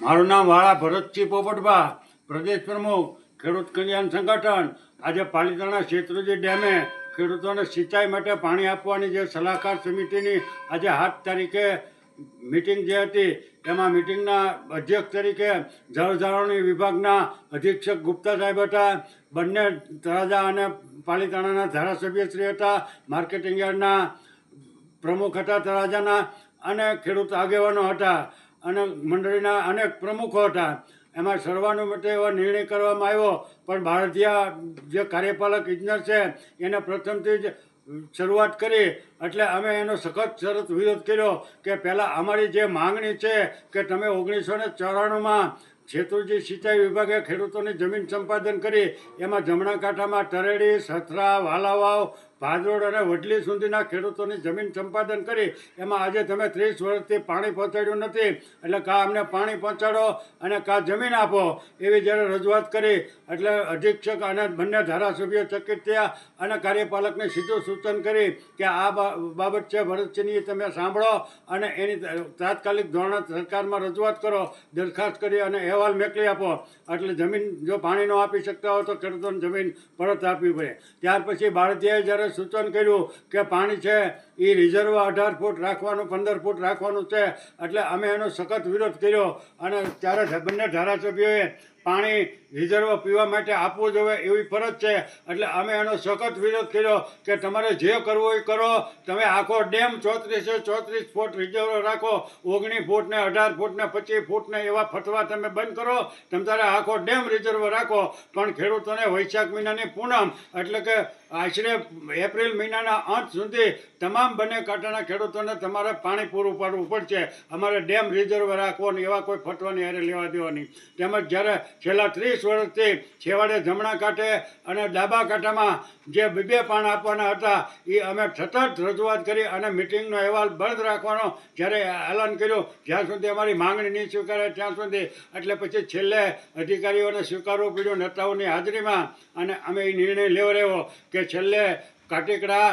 મારું નામ વાળા ભરતસિંહ પોપટભા પ્રદેશ પ્રમુખ, ખેડૂત કલ્યાણ સંગઠન. આજે પાલીતાણા શેત્રુજી ડેમે ખેડૂતોને સિંચાઈ માટે પાણી આપવાની જે સલાહકાર સમિતિની આજે હાથ તારીખે મિટિંગ જે હતી, એમાં મિટિંગના અધ્યક્ષ તરીકે જળજાળવણી વિભાગના અધિક્ષક ગુપ્તા સાહેબ હતા, બંને તળાજા અને પાલીતાણાના ધારાસભ્યશ્રી હતા, માર્કેટિંગ યાર્ડના પ્રમુખ હતા તળાજાના અને ખેડૂત આગેવાનો હતા. અને મંડળીના અનેક પ્રમુખો હતા. એમાં સર્વાનુમતે એવો નિર્ણય કરવામાં આવ્યો, પણ ભારતીય જે કાર્યપાલક ઇજનેર છે, એને પ્રથમથી જ શરૂઆત કરી. એટલે અમે એનો સખત શરત વિરોધ કર્યો કે પહેલાં અમારી જે માંગણી છે કે તમે ઓગણીસો ને ચોરાણુંમાં છેતુરજી સિંચાઈ વિભાગે ખેડૂતોની જમીન સંપાદન કરી. એમાં જમણા કાંઠામાં તરેડી, સથરા, વાલાવાવ ભાદરોડ અને વડલી સુધીના ખેડૂતોની જમીન સંપાદન કરી. એમાં આજે તમે ત્રીસ વર્ષથી પાણી પહોંચાડ્યું નથી. એટલે કા અમને પાણી પહોંચાડો અને કા જમીન આપો એવી જ્યારે રજૂઆત કરી. એટલે અધિક્ષક અને બંને ધારાસભ્યો ચકિત થયા અને કાર્યપાલકને સીધું સૂચન કરી કે આ બાબત છે ભરતસિંહની, તમે સાંભળો અને એની તાત્કાલિક ધોરણે સરકારમાં રજૂઆત કરો, દરખાસ્ત કરી અને અહેવાલ મોકલી આપો. એટલે જમીન, જો પાણી ન આપી શકતા હોય તો ખેડૂતોને જમીન પરત આપવી પડે. ત્યાર પછી ભારતીય જ્યારે સૂચન કર્યું કે પાણી છે એ રિઝર્વ અઢાર ફૂટ રાખવાનું, પંદર ફૂટ રાખવાનું છે. એટલે અમે એનો સખત વિરોધ કર્યો અને ત્યારે બંને ધારાસભ્યોએ પાણી રિઝર્વ પીવા માટે આપવું જોઈએ એવી ફરજ છે. એટલે અમે એનો સખત વિરોધ કર્યો કે તમારે જે કરવું એ કરો. તમે આખો ડેમ ચોત્રીસે ચોત્રીસ ફૂટ રિઝર્વ રાખો. ઓગણીસ ફૂટ ને અઢાર ફૂટ ને પચીસ ફૂટ ને એવા ફટવા તમે બંધ કરો. તમે તારે આખો ડેમ રિઝર્વ રાખો. પણ ખેડૂતોને વૈશાખ મહિનાની પૂનમ એટલે કે આશરે એપ્રિલ મહિનાના અંત સુધી તમામ બંને કાંઠાના ખેડૂતોને તમારે પાણી પૂરું પાડવું પડશે. અમારે ડેમ રિઝર્વ રાખવો એવા કોઈ ફટવાની હારે લેવા દેવાની. તેમજ જ્યારે છેલ્લા ત્રીસ વર્ષથી છેવાડે જમણા કાંઠે અને ડાબા કાંઠામાં જે બે બે પાણ આપવાના હતા, એ અમે સતત રજૂઆત કરી અને મિટિંગનો અહેવાલ બંધ રાખવાનો જ્યારે એલાન કર્યું, જ્યાં સુધી અમારી માંગણી નહીં સ્વીકારે ત્યાં સુધી. એટલે પછી છેલ્લે અધિકારીઓને સ્વીકારવું પડ્યું, નેતાઓની હાજરીમાં. અને અમે એ નિર્ણય લેવો રહ્યો કે છેલ્લે કાટીકડા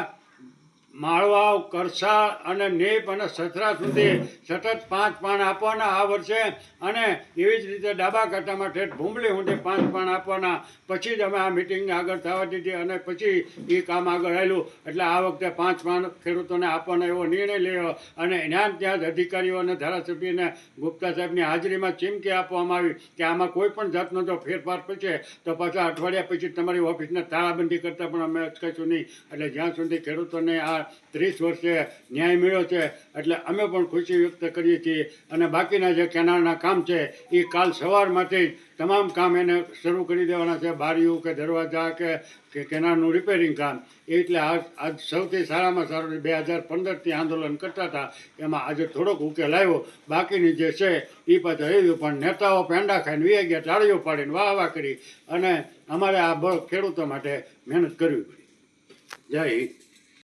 માળવાવ કરસા અને નીપ અને સથરા સુધી સતત પાંચ પાન આપવાના આ વર્ષે. અને એવી જ રીતે ડાબા કાંઠામાં ઠેઠ ભૂંબલી સુધી પાંચ પાન આપવાના. પછી જ અમે આ મિટિંગને આગળ થવા દીધી અને પછી એ કામ આગળ આવેલું એટલે આ વખતે પાંચ પાન ખેડૂતોને આપવાનો એવો નિર્ણય લેવો અને ત્યાં ત્યાં જ અધિકારીઓ અને ધારાસભ્યને ગુપ્તા સાહેબની હાજરીમાં ચીમકી આપવામાં આવી કે આમાં કોઈ પણ જાતનો જો ફેરફાર થશે તો પાછા અઠવાડિયા પછી તમારી ઓફિસને તાળાબંધી કરતાં પણ અમે અચકાઈશું નહીં. એટલે જ્યાં સુધી ખેડૂતોને આ ત્રીસ વર્ષે ન્યાય મળ્યો છે. એટલે અમે પણ ખુશી વ્યક્ત કરીએ છીએ. અને બાકીના જે કેનાલના કામ છે, એ કાલ સવારમાંથી તમામ કામ એને શરૂ કરી દેવાના છે. બારીઓ કે દરવાજા કે કેનાલનું રિપેરિંગ કામ. એટલે આજ સૌથી સારામાં સારું બે હજાર પંદરથી આંદોલન કરતા હતા. એમાં આજે થોડોક ઉકેલ આવ્યો. બાકીની જે છે એ પાછળ રહ્યું પણ નેતાઓ પેંડા ખાઈને વી ગયા તાળીઓ પાડીને વાહ વાહ કરી. અને અમારે આ ખેડૂતો માટે મહેનત કરવી પડી. જય હિન્દ.